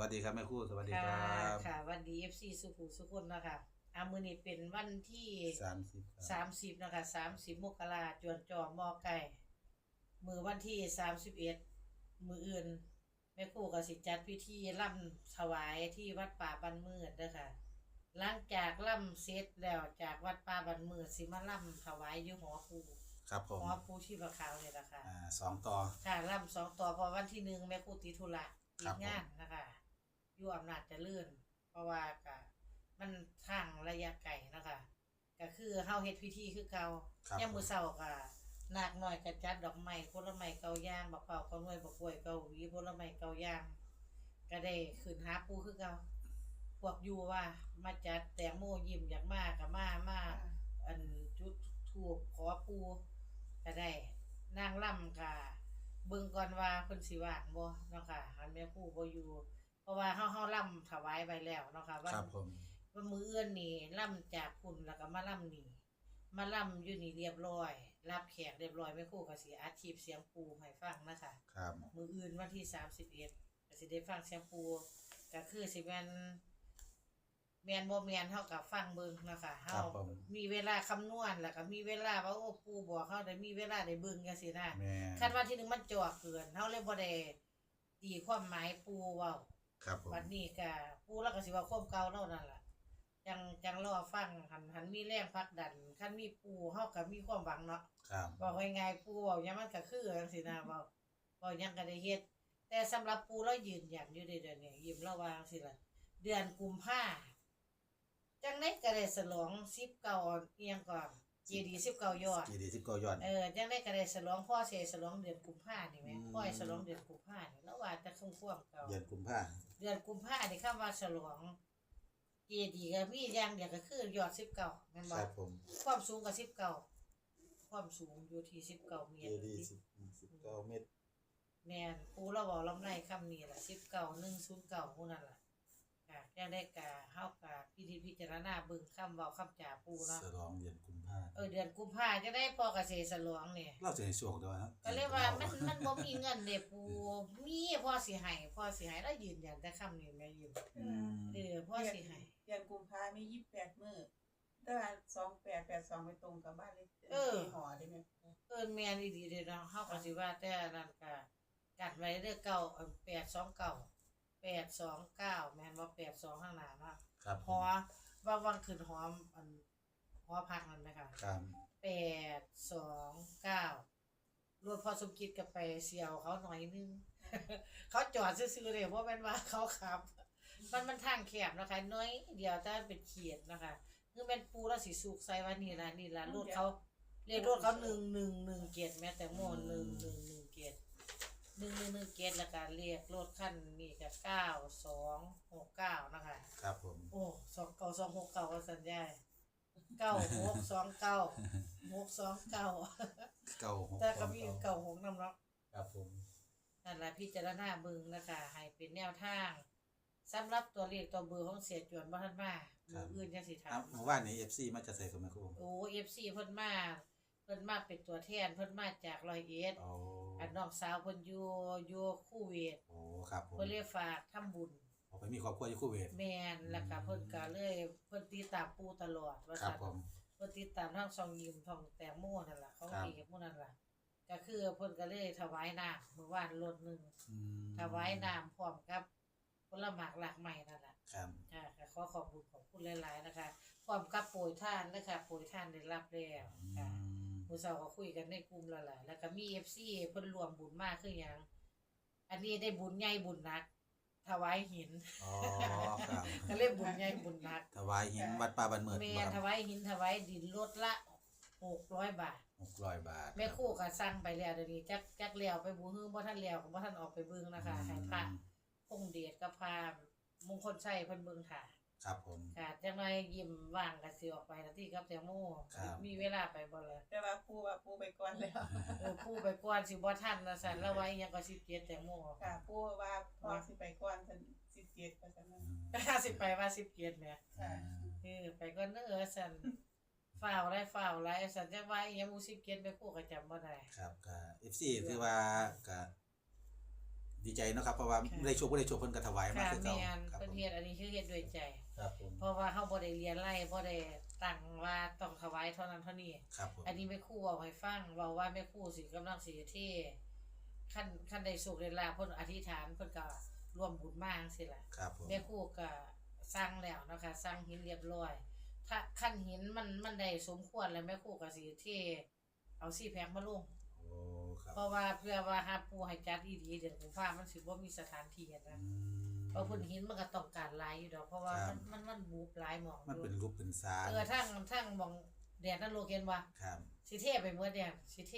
วัสดีครับแม่ครู่สวัสดีคค่ะรับ ค่ะวันดี FC สุขุสุคนนะคะอามือนี้เป็นวันที่สามสิบครับ30นะคะ30มกราจวนจอมอไก่ มือวันที่31มืออื่นแม่ครู่ก็สิจัดพิธีล่ำถวายที่วัดป่าบันมืดเด้อค่ะหลังจากล่ำเสร็จแล้วจากวัดป่าบันมืดสิมาล่ำถวายอยู่หอปูครับผมหอปูชีพขาวเนี่ยนะคะอ่าสองต่อค่ะล่ำสองต่อเพอวันที่หนึ่งแม่ครูติดธุระติครัดบผมงานนะคะ อยู่อำนาจเจะเลื่อนเพราะว่ากะมันทางระยะไกลนะคะก็คือเฮาเฮ็ดพิธีคือเก่าครับ ยามมื้อเช้าก็นาคน้อยก็จัดดอกไม้ผลไม้เกาย่างบักเป่าเกาหน่วยบักกล้วยเกาหวีผลไม้เกาย่าง ก็ได้ขึ้นหาปูคือเก่าพวกอยู่ว่ามาจัดแตงโมยิ้มอยากมาก็มามา อันจุดถูกขอปูก็ได้นางล่ำค่ะ เบิ่งก่อนว่าเพิ่นสิว่างบ่เนาะค่ะหันแม่ครูบ่อยู่เพ ราะว่าเฮาเฮาล่ำถวายไปแล้วเนาะค่ะวันครับผมวันมื้ออื่นนี่ล่ำจากคุณแล้วก็มาล่ำนี่มาล่ำอยู่นี่เรียบร้อย รับแขกเรียบร้อยแม่ครูก็สิอัดคลิปเสียงปูให้ฟังนะคะครับ มื้ออื่นวันที่31ก็สิได้ฟังเสียงปูก็คือสิแม่นแม่นบ่แม่นเฮาก็ฟังเบิ่งเนาะคะครัเฮาบผม มีเวลาคำนวณแล้วก็มีเวลาว่าโอ้ปูบอกเฮาได้มีเวลาได้เบิ่งจังซี่นะ แม่คันว่าที่หนึงมันจ่อเกินเฮาเลยบ่ได้ตีความหมายปูเว้า ครับผม วันนี้ก็ปูแล้วก็สิว่าความเก่าเรานั่นล่ะจังจังรอฟังหันหันมีแรงผลักดันคันมีปูเฮาก็มีความหวังเนาะครับ บอกง่ายๆปูเว้าหยังมันก็คือจังซี่นะเว้าเว้าหยังก็ได้เฮ็ดแต่สำหรับปูเรายืนยันอยู่ในเดือนนี้ยิ้มเราว่าจังซี่ล่ะเดือนกุมภาจังได๋ก็ได้ฉลอง19เอียงก่อนเจดีย์19ยอด กี่ดีสิบเก้ายอด เออจังได้ก็ได้ฉลองพ่อเสฉลองเดือนกุมภานี่แหม่อืม พ่อให้ฉลองเดือนกุมภานี่แล้วว่าจะคงควมเก่าเดือนกุมภาเดือนกุมภานี่คำว่าฉลองเจดีย์ก็มีอย่างเดียวก็คือยอด19แม่นคบ่รับผมความสูงก็19ความสูงอยู่ที่19เมเจตรดีสิบสิบเก้าเมตร แม่นปูเราเว้าลำไรคำนี้ล่ะ19 109ฮู้นั่นล่ะ ค่ะจังได้ก็เฮาก็พิธีพิจารณาเบิ่งคำเว้าคำจาปูเนาะฉลองเดือนกุมภาเออเดือนกุมภาจังได้พ่อก็สิฉลองนี่เราจะให้โชคด้วยครับก็เลยว่ามันมันบ่มีเงินเด้ปูมีพ่อสิให้พ่อสิให้แล้วยืนยันแต่คำนี้แม่ยืนอืมเออพ่อสิให้เดือนกุมภามียี่สิบแปดมื้อแต่ว่าสองแปดแปดสองไปตรงกับบ้านเลขที่หอได้ไหมเอิ้นแม่นอีหลีเด้เนาะเฮาก็สิว่าแต่นั่นก็กัดไว้เด้อเก่า เอิ่ม829 829แม่นบ่82ข้างหน้าเนาะครับหอว่าวังขึ้นหอมอันหอพักนั่นไหมคะครับ829รถพอสมคิดก็ไปเสียวเขาหน่อยนึง เขาจอดซื่อๆเลยเพราะแม่นว่าเขาขับ มันมันทางแคบนะคะ น้อยเดียวแต่เป็นเขียดนะคะคือแม่นปูแล้วสิสุกใส่ว่านี่ล่ะนี่ล่ะรถเขาเรียกรถเขาหนึ่งหนึ่งหนึ่งเกียรแม่แต่โมหนึ่งหนึ่งหนึ่งเกียร หนึ่งหนึ่งหนึ่งเกียรแล้วก็เรียกรถคันนี้ก็เก้าสองหกเก้านะคะ ครับผม โอ้สองเก้าสองหกเก้าก็สัญญาเก้าหกสองเก้าหกสองเก้าเก้าหกแต่ก็มีเก้าหกนำเนาะ ครับผม นั่นแหละพิจารณาเบิ่งนะคะให้เป็นแนวทางสำหรับตัวเลขตัวเบอร์ของเสียจวนบ่ทันมามืออื่นจังสิถาอะมเมื่อวานนี้เอฟซีมาจะใส่กับแม่ครู่โอ้ FC เพิ่นมาเพิ่นมาเป็นตัวแทนเพิ่นมาจากร้อยเอ็ด โอ้ อันน้องสาวเพิ่นอยู่อยู่คูเวตโอ้ครับผมเพิ่นเลยฝากทำบุญออกไปมีครอบครัวอยู่คู่เวทแม่นแล้วก็เพิ่นก็เลยเพิ่นติดตามปู่ตลอดว่าครับซั่นผม เพิ่นติดตามทางช่องยิมช่องแตงโมนั่นล่ะเขาครับเอกหมู่นั่นล่ะก็คือเพิ่นก็เลยถวายน้ำมื้อวานรถหนึงอืมถวายน้ำพร้อมกับผลหมากหลากใหม่นั่นล่ะ ครับค่ะก็ขอขอบคุณขอบคุณหลาย ๆ นะคะพร้อมกับโปรยท่านนะคะโปรยท่านได้รับแล้วอืค่ะม มื้อเช้าก็คุยกันในกลุ่มแล้วล่ะ แล้วก็มี FC เพิ่นรวมบุญมากคือหยัง อันนี้ได้บุญใหญ่บุญหนัก ถวายหิน อ๋อครับ ก็เลยบุญใหญ่บุญหนักถวายหินวัดป่าบันเมิดแม่บ่ถครับวายหินถวายดินลดละ600บาท หกร้อยบาทแม่ครู่ก็สั่งไปแล้วเดี๋ยวนี้จักจักแล้วไปบ่ฮื้อบ่ทันแล้วก็บ่ทันออกไปเบิ่งนะคะให้พระคงเดชกับพระมงคลชัยเพิ่นเบิ่งถ่า ครับผม ค่ะจังไดยิ้มว่างก็สิออกไปนะที่กับแตงโมครับ มีเวลาไปบ่ล่ะแต่ว่าปูว่าปูไปก่อนแล้ว เออผู้ไปก่อนสิบ่ทันนะสั่นแล้วไว้อิหยังก็17แตงโมค่ะปูว่าพอสิไปก่อนฉันสิบเจ็ดประมาณนั้นถ้าสิไปว่า17แหมค่ะเออไปก่อนเด้อสั่นฝ้าวไรฝ้าวไรสั่นจังว่าอิหยังหมู่17ไปคู่ก็จำบ่ได้ ครับก็ FC ถือว่าก็ดีใจเนาะครับเพราะว่าค่ะ ได้โชคบ่ได้โชคเพิ่นก็ถวายมาค่ะคือแม่เก่านครับเพิ่นผมเฮ็ดอันนี้คือเฮ็ดด้วยใจ ครับผมเพราะว่าเฮาบ่ได้เรียนไล่บ่ได้ตั้งว่าต้องถวายเท่านั้นเท่านี้ ครับผมอันนี้แม่ครูเว้าให้ฟังเว้าว่าแม่ครูสิกำลังสิเที่คันคันได้สุขได้ลาภเพิ่นอธิษฐานเพิ่นก็ร่วมบุญมาจังซี่ล่ะ ครับผมแม่ครูก็สร้างแล้วเนาะคะสร้างหินเรียบร้อย ถ้าคันหินมันมันได้สมควรแล้วแม่ครูก็สิเที่เอาซี่แพงมาลง โอ้ครับเพราะว่าเพื่อว่าหาปูให้จัดอีดีเดือนกุมภามันสิบ่มีสถานที่อะอืนะม เพราะเพิ่นหินมันก็ต้องการหลายอยู่ดอกเพราะว่าครัมับนมันมันบูบหลายหมองมันอยู่เป็นรูปเป็นสารเออทั้งทั้งหมองแดดนั่นโลกเห็นว่าครับสิเทไปเมื่อแดดสิเท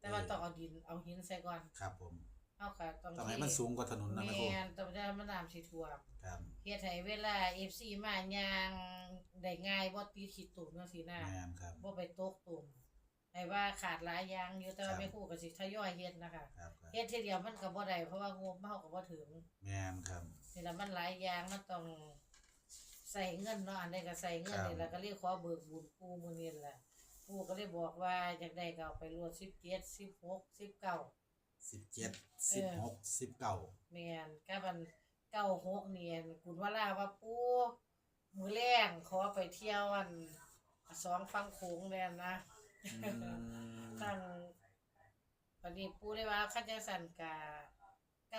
แต่ว่าต้องเอาดินเอาหินใส่ก่อนครับผมเอาก็ต้องต้องให้มันสูงกว่าถนนนะแม่แม่ครูนต้องได้มันน้ำสิท่วม ครับเฮ็ดให้เวลา FC มาย่างได้ง่ายบ่ติดขี้ตุ่มจังซี่นะแม่นครับบ่ไปตกตุ่ม ให้ว่าขาดหลายอย่างอยู่แต่ว่าครับแม่ครูก็สิทยอยเฮ็ดนะคะครับครับเฮ็ดทีเดียวมันก็บ่ได้เพราะว่างบเฮาก็บ่ถึงแม่นครับ นี่ล่ะมันหลายอย่างมันต้องใส่เงินเนาะอันใดก็ใส่เงินครับ นี่ล่ะก็เลยขอเบิกบุญปู่มื้อนี้แหละปู่ก็เลยบอกว่าอยากได้ก็เอาไปรวด17 16 19 สิบเจ็ดสิบหกสิบเก้าแม่นก็มัน96นี่อันคุณว่าลาว่าปู่มื้อแรงขอไปเที่ยวอันสองฝั่งโขงแม่นนะ ตั้งปานนี้ปู่ได้ว่าคันจังซั่นก็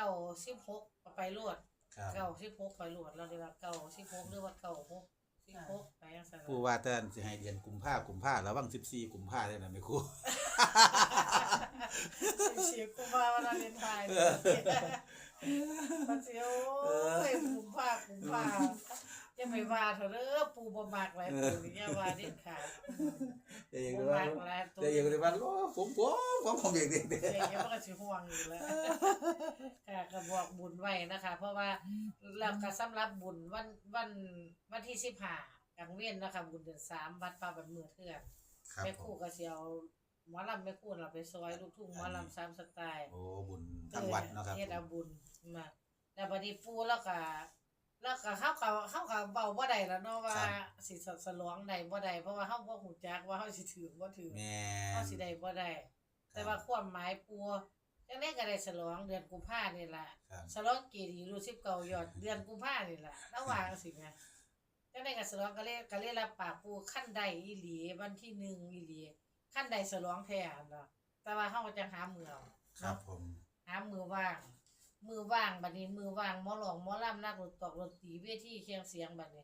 96ก็ไปรวดครับเก้าสิบหกไปโหลดเราเรียกว่าเก้าสิบหกหรือว่าเก้าหกสิบหกไปยังไงผู้ว่าแต่สิให้เดือนกุมภากุมภาระวัง14กุมภาได้นะแม่ครูเสียกูมาวันเรียนไทยมันเสียโอ้ยกุมภากุมภา จะไปว่าเถอะเด้อปูบ่มักหลายตัวนี่อย่าว่าเด็ดขาดเดี๋ยวบ่ก็ว่ามักหลายตัวเดี๋ยวก็ว่าโอ้ผมผมผมผมเด็กๆ เด้เสียมันก็สิห่วงอยู่แล้วค่ะก็บอกบุญไว้นะคะ เพราะว่าแล้วก็สำหรับบุญวันวันวันที่15กลางเว้นนะคะ บุญเดือนสามวัดป่าบันเมือเทื่อนครับแม่ผครู่มก็สิเอาหมอลำแม่ครู่เราไปซอยลูกทุ่งหมอลำสามสไตล์ โอ้บุญทั้งวัดเนาะครับเฮ็ดเอาบุญมาแต่บัดนี้ปู่แล้วก็ แล้วก็เฮาก็เฮาก็เว้าบ่ได้แล้วเนาะว่าสิสลองได้บ่ได้เพราะว่าเฮาบ่ฮู้จักว่าเฮาสิถือบ่ถือแม่เฮาสิได้บ่ได้แต่ว่าความหมายปู่จังได๋ก็ได้ฉลองเดือนกุมภานี่ล่ะครับฉลองเกดีรู้19ยอดเดือนกุมภานี่ล่ะระหว่างสิแม่จังได๋ก็ฉลองก็เลยก็เลยรับปากปู่ขั้นใดอีหลีวันที่หนึ่งอีหลีขั้นใดฉลองแท้อันเนาะแต่ว่าเฮาก็จังหามื้อเอาครับเนาะผม หามือว่าง มือว่างบัดนี้มือว่างหมอหลองหมอลำนักดนตรีดนตรีเวทีเครื่องเสียงบัดนี้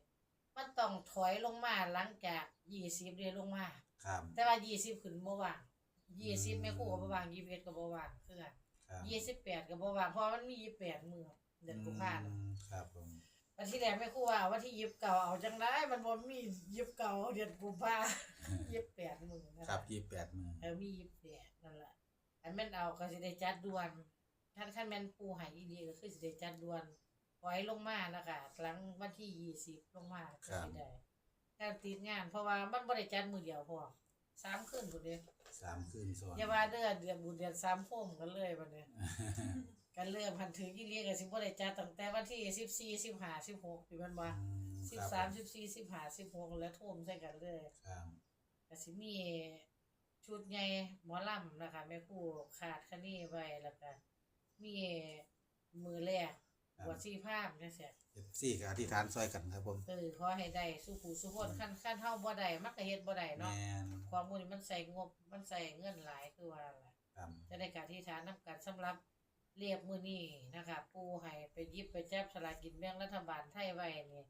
มันต้องถอยลงมาหลังจาก20เดือนลงมา ครับ แต่ว่า20ขึ้นบ่ว่างอื20มแม่ครูก็บ่ว่าง21ก็บ่ว่างคือกันครับ28ก็บ่ว่างเพราะมันมี28มื้อเดือนกุมภาพันธ์ อืมครับผม วันที่แรกแม่ครูว่าวันที่29เอาจังได๋มันบ่มี29เดือนกุมภาพันธ์28มื้อนะะครับยี่แปดมือ เออมียี่สิบแปดนั่นแหละอันแม่นเอาก็สิได้จัดด่วน ท่านท่านแม่นปูใหายอีดีก็คือสิได้จัดด่วนปล่อยลงมานะคะหลังวันที่ยี่สิบลงมาก็สิได้การติดงาน เพราะว่ามันบ่ได้จัดมือเดียวพอสามคืนพุ่นเด้สามคืนซ้อนอย่าว่าเดือนเดือนบุญเดือนสามโคมกันเลยบัดเนี้ย กันเริ่มพันถึงอีเลียก็สิบ่ได้จัดตั้งแต่วันที่14 15 16ที่มันบ่อืมสิคบรับสามผสิบสี่สิบห้าสิบหกแล้วโทมใส่กันเลยครับก็สิมีชุดใหญ่หมอลำนะคะแม่ครู่ขาดคะนี่ไว้แล้วก็ มีมือแรกบวชชีพรามจังซี่เอฟซีกับอธิษฐานซอยกันครับผมเออขอให้ได้สู้ผู้สู้คนคันคันเฮาบ่ได้มันก็เฮ็ดบ่ได้แมเนาะนความมูนี่มันใส่งบมันใส่เงินหลายคือว่าล่ะ ครับจะได้การที่ฐานนํกันสำหรับเรียกมื้อนี้นะคะปู่ให้ไปหยิบไปจับสลากกินแบ่งรัฐบาลไทยไว้นี่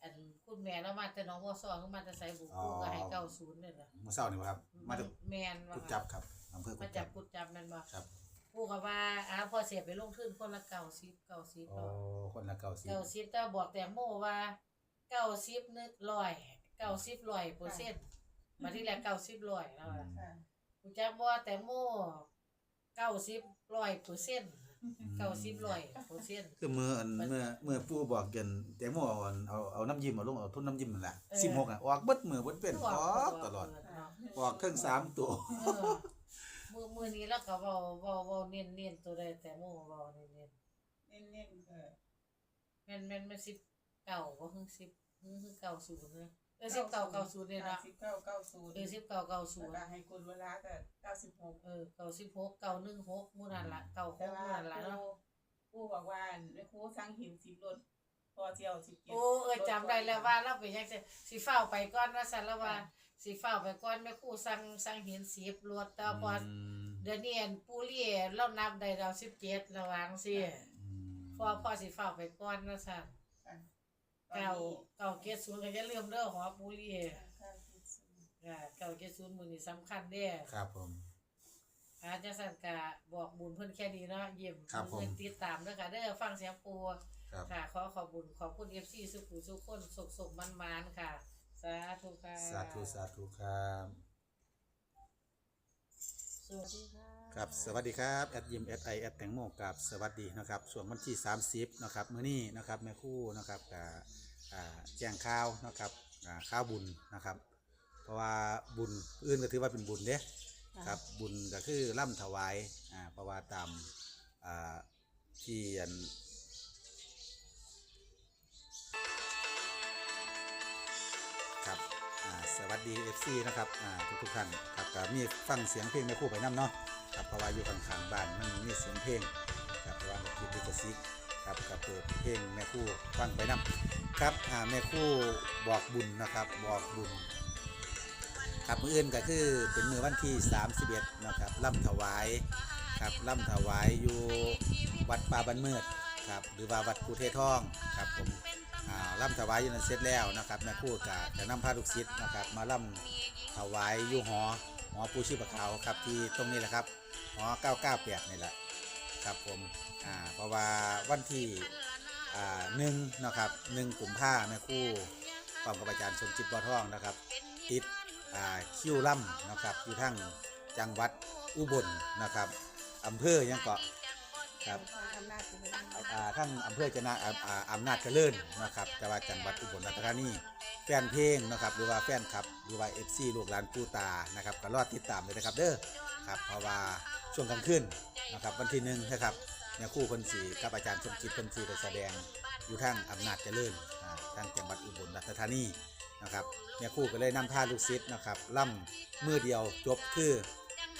อันคุณแม่เรามาแต่หน้องบัวซ้อคือมาแต่ไสบุปู่ก็ให้90นี่ล่ะเมื่อเช้านี่บ่ครับ มาจากแม่นว่ากุดจับครับอำเภอกุมาดจัจับบกุดจับแม่นบ่ครับพูด กับว่าอ้าพอเสียไปลงทุนคนละเก้าสิบเก้าสิบโอ้คนละเก้าสิบเก้าสิบแต่บอกแตงโมว่าเก้าสิบนึกร้อยเก้าสิบร้อยเปอร์เซ็นต์มาที่แรกเก้าสิบร้อยแล้วล่ะค่ะกูจักบ่แตงโมเก้าสิบร้อยเปอร์เซ็นต์เก้าสิบร้อยเปอร์เซ็นต์คือมืออันเมื่อเมื่อปู่บอกกันแตงโมเอาอันเอาเอาน้ำยิ้มเอาลงเอาทุนน้ำยิ้มนั่นแหละเออสิบหกอะออกเบิดมือเบิดเป็นออกตลอดเนาะออกเครื่องสามตัวเออ มือมือนี้แล้วก็เว้าเว้าเว้าเน้นเน้นตัวใดแตงโมเว้าเน้นเน้นเน้นๆเออแม่นแม่นแม่นสิบเก้าบ่คือสิบคือเก้าศูนย์เนอะเออสิบเก้าเก้าศูนย์เนี่ยเนาะสิบเก้าเก้าศูนย์เออสิบเก้าเก้าศูแล้วนย์ก็ให้คุณเวลาก็เก้าสิบหกเออเก้าสิบหกเก้าหนึ่งหกหมู่นั่นละเก้าหกแต่หว่ามู่นั่นละเนาะปูปู่บอกว่าแม่ครูสั่งหินสิบรถพอเที่ยวสิบเจ็ดโอ้เออจำได้แล้วว่าเราไปยังสิสิเฝ้าไปก่อนว่าซั่นแล้วว่า สิเฝ้าไปก่อนแม่ครูสั่งสั่งหิน10รวดแต่พออมเดือนนี้อันปูเรียเรานับได้เรา17ระวังสิอืมพอพอสิเฝ้าไปก่อนว่าซั่นค่ะเก่าเก่าเกศศูนย์ก็อย่าลืมเด้อหอปูเรียค่ะที่สุดอ่าเก่าเกศศูนย์มื้อนี้สำคัญเด้ ครับผม อาจารย์สันกะบอกบุญเพิ่นแค่นี้เนาะเยี่ยมครับผม เพิ่นติดตามเด้อค่ะเด้อฟังเสียงปูครับ ค่ะ ขอขอบคุญขอบคุณ FC สุขุสุขคนสุขสุขมันๆค่ะ สาธุค่ะสาธุสาธุครับสวัสดีค่ะครับสวัสดีครับแอดยิมแอดไอแอดแตงโมกับสวัสดีนะครับส่วนวันที่ 30นะครับมื้อนี้นะครับแม่ครู่นะครับกับอ่าแจ้งข่าวนะครับอ่าข่าวบุญนะครับ เพราะว่าบุญอื่นก็ถือว่าเป็นบุญเด้ครับบุญก็คือล่ำถวายอ่าเพราะว่าตามอ่าที่อัน ครับสวัสดี FC นะครับทุกทุกท่านครับก็มีฟังเสียงเพลงแม่คู่ไปนํเนาะครับเพราะว่าอยู่ข้างๆบ้านมันมีเสียงเพลงครับเพราะว่ามันคิดลิขสิทธิ์ครับก็เปิดเพลงแม่คู่ฟังไปนํครับอ่าแม่คู่บอกบุญนะครับบอกบุญครับมืออื่นก็คือเป็นมือวันที่ 31นะครับล่ำถวายครับล่ำถวายอยู่วัดป่าบันเมืดครับหรือว่าวัดภูเททองครับผม ล่ำถวายอยู่นั้นเสร็จแล้วนะครับแม่คู่ก็จะนำพาลูกศิษย์นะครับ มาล่ำถวายอยู่หอหอปูชีพขาครับที่ตรงนี้แหละครับหอ998นี่แหละครับผมอ่าเพราะว่าวันที่อ่าหนึ่งนะครับหนึ่งกลุ่มภาแม่คู่พร้อมกับอาจารย์สมจิตบัวทองนะครับ ติดอ่าคิวล่ำนะครับอยู่ทั้งจังหวัดอุบลนะครับอำเภอยังเกาะ ครับทางอำนาจเป็นเรื่องอ่าทั้งอำเภอจะนาอ่าอ่าอำนาจเจริญนะครับแต่ว่าจังหวัดอุบลราชธานีแฟนเพลงนะครับหรือว่าแฟนคลับหรือว่าเอฟซีลูกหลานปูตานะครับก็รอดติดตามเลยนะครับเด้อครับเพราะว่าช่วงกลางคืนนะครับวันที่หนึ่งนะครับเนี่ยครู่คนสีกับอาจารย์สมจิตคนสีไปแสดงอยู่ทางอำนาจเจริญอ่าทางจังหวัดอุบลราชธานี นะครับเนี่ยครู่ก็เลยนำพาลูกศิษย์นะครับล่ำมือเดียวจบคือ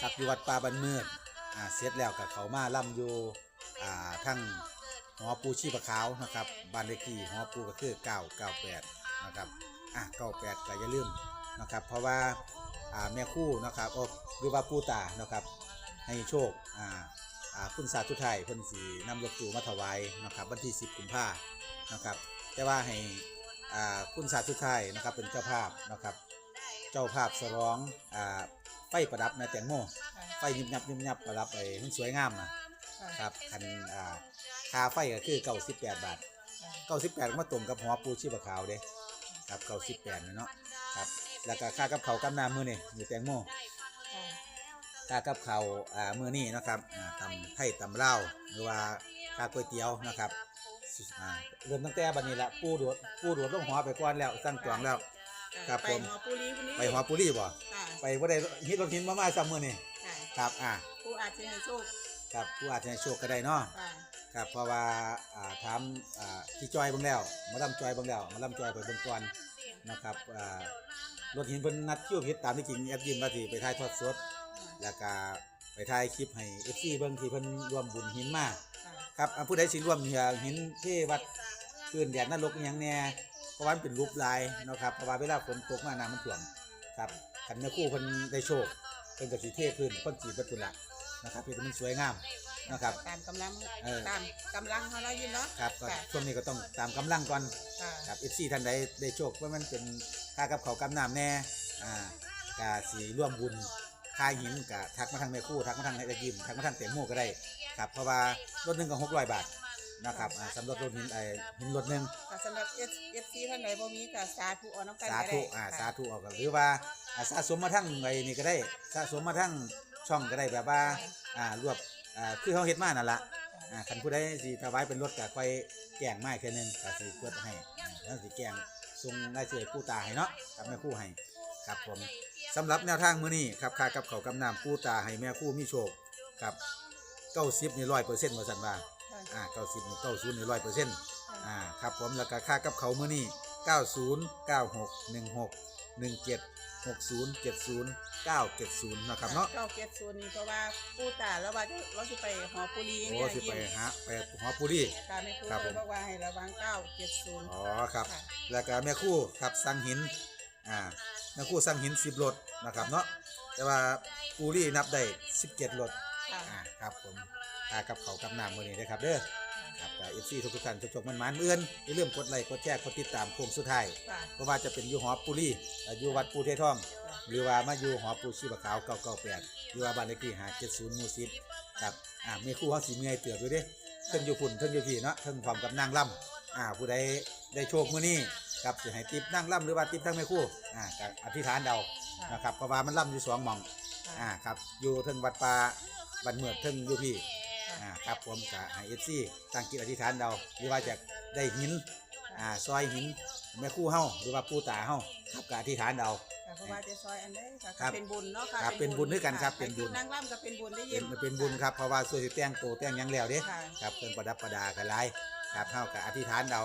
ครับอยู่วัดป่าบันเมือดอ่าเสร็จแล้วกับเขามาล่ำอยู่ อ่าทั้งหอปูชีพขาวนะครับบ้านเลขที่หอปูก็คือ 998 นะครับอะ98ก็อย่าลืมนะครับ เพราะว่าอ่าแม่คู่นะครับโอ้หรือว่าปูตานะครับ ให้โชคอ่าอ่าคุณสาธุไทยเพิ่นสีนำรถตู้มาถวายนะครับวันที่ 10 กุมภานะครับ แต่ว่าให้อ่าคุณสาธุไทยนะครับเป็นเจ้าภาพนะครับ เจ้าภาพสรองอ่าไฟประดับแม่แตงโมไฟยิบยับยิบยับประดับไปให้สวยงามนะ ครับคันอ่าค่าไฟก็คือเก้าสิบแปดบาทเก้าสิบแปดมาตรงกับหัวปูชีพขาวเด้ครับเก้าสิบแปดเนาะครับแล้วก็ค่ากับเขาวกับน้ำมือนี่อยู่แตงโมค่ากับเขาวอ่ามือนี่เนาะครับอ่าตำไผ่ตำเหล้าหรือว่าค่าก๋วยเตี๋ยวนะครับอ่าเริ่มตั้งแต่บัดนี้ละปูโดดปูโดดลงหัวไปก่อนแล้วตั้งจวงแล้ว ครับไปผมหอปุรีวันนี้ไปหัวปูรีบ่ค่ะไปบ่ได้ฮิตรถหินมามาซ้ำมือนี่ค่ะครับอ่าผู้อาจจะให้โชค ครับผู้อาจจะให้โชคก็ได้เนาะค่ะครับเพราะว่าอ่าถามอ่าที่จอยเบิ่งแล้วมาลำจอยเบิ่งแล้วมาลำจอยไปเบิ่งก่อนนะครับอ่ารถหินเพิ่นนัดคิวผิดตามที่จริงแอดยิมว่าสิไปถ่ายทอดสด แล้วก็ไปถ่ายคลิปให้ FC เบิ่งที่เพิ่นร่วมบุญหินมา ค่ะครับอ่าผู้ใดสิร่วมเหี่ยหินเทวัดพื้นแดดนรกอหยังแน่เพราะว่ามันเป็นรูปลายเนาะครับเพราะว่าเวลาฝนตกมาน้ำมันท่วมครับคันแม่ครู่เพิ่นได้โชคเพิ่นก็สิเทพื้นเพิ่นสิเบิดพุ่นละ นะครับเพื่อให้มันสวยงามนะครับ ตามกำลังเออ ตามกำลังเขาเนาะยินเนาะครับก็ค่ะช่วงนี้ก็ต้องตามกำลังก่อนค่ะครับ FC ท่านใดได้โชคว่ามันเป็นค่ากับเขาวกำน้ำแน่อ่ากาสีร่วมบุญค่าหินกะทักมาทางแม่คู่ทักมาทางไอ้ยิมทักมาทางเต็มหมู่ก็ได้ครับเพราะว่ารถหนึ่งก็หกร้อยบาทนะครับอ่าสำหรับรถหินไอ้หินรถหนึ่ง ค่ะสำหรับ S F C ท่านใดบ่มีก็สาธุเอาน้ำกันสาก็ได้ธุอ่าค่ะ สาธุเอากันหรือว่าอ่าสะสมมาทั้งไอ้นี่ก็ได้สะสมมาทั้ง ช่องก็ได้แบบว่าอ่ารวบอ่าคือเขาเฮ็ดมานั่นละอ่าคันผู้ใดสิถวายเป็นรถก็ค่อยแกล้งไม้แค่นึงก็สิกดให้อ่าแล้วสิแกล้งส่งรายชื่อผู้ตาให้เนาะกับแม่คู่ให้ครับผมสำหรับแนวทางมื้อนี้ครับค่ากับเขากำน้ำผู้ตาให้แม่คู่มีโชคครับ90นี่100%ว่าซั่นว่าค่ะอ่า90นี่90นี่100%ค่ะอ่าครับผมแล้วก็ค่ากับเขามื้อนี้90 96 16 0917607070นะครับเนาะเก้าเจ็ดศูนย์นี่เพราะว่าปู่ตาแล้วว่าจะเราจะไปหอปุรีโอ้เนี่ยสิไปยิ้มหาไปหอปุรีการไม่พูดครับผมเลยบอกว่าให้ระวังเก้าเจ็ดศูนย์ อ๋อครับค่ะ แล้วก็แม่ครู่ครับสั่งหินอ่าแม่ครู่สั่งหิน 10รถนะครับเนาะแต่ว่าปุรีนับได้17รถค่ะอ่าครับผมอ่ากับเขาวกับน้ำมื้อนี้นะครับเด้อ ครับกับ FC ทุกๆท่านทุกๆมันมันๆเอื้อนอย่าลืมกดไลค์กดแชร์กดติดตามโค้งสุดท้ายค่ะเพราะว่าจะเป็นอยู่หอปุรีอ่าอยู่วัดปูเททอง หรือว่ามาอยู่หอปูชีบะขาว998หรือว่าบ้านเลขที่570หมู่10ครับอ่ามีครู่เฮาสิเมื่อยเตือบอยู่เด้เพิ่นอยู่พุ่นเพิ่นอยู่พี่เนาะเพิ่นพร้อมกับนางล่ำอ่าผู้ใดได้โชคมื้อนี้ครับสิให้ติปนางล่ำหรือว่าติปทั้งแม่ครู่อ่าก็อธิษฐานเดานะครับเพราะว่ามันล่ำอยู่สองหม่องอ่าครับอยู่เทิงวัดป่าบันเมือกเทิงอยู่พี่ อ่าครับผมกับให้เอฟซีตั้งจิตอธิษฐานเราหรือว่าจะได้หินอ่าซอยหินแม่ครู่เฮาหรือว่าปู่ตาเฮาครับกับอธิษฐานเรา ค่ะเพราะว่าจะซอยอันได้ค่ะครับเป็นบุญเนาะค่ะครับเป็นบุญด้วยกันครับเป็นบุญ นางร่ำก็เป็นบุญได้เป็ยินน เป็นบุญครับเพราะว่าสวยสิแต่งตัวแต่งหยังแล้วเด้ค่ะ ครับเพิ่นประดับประดากันหลายครับเฮากับอธิษฐานเรา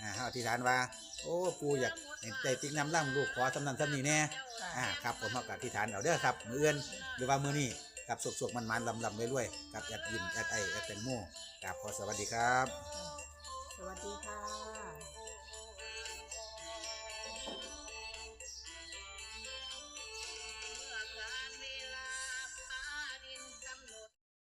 อ่าเฮาอธิษฐานว่า โอ้ปู่อยากเห็นใจติ๊กน้ำล่ำลูกขอสำนันสำนี้แน่ ค่ะ อ่าครับผมเอากับที่ฐานเอาเด้อครับ มือเอื้อนหรือว่ามือนี้ กับสุกๆมันๆลำๆรวยๆกับแอดยิมแอดไอแอดแตงโมกับขอสวัสดีครับ สวัสดีค่ะ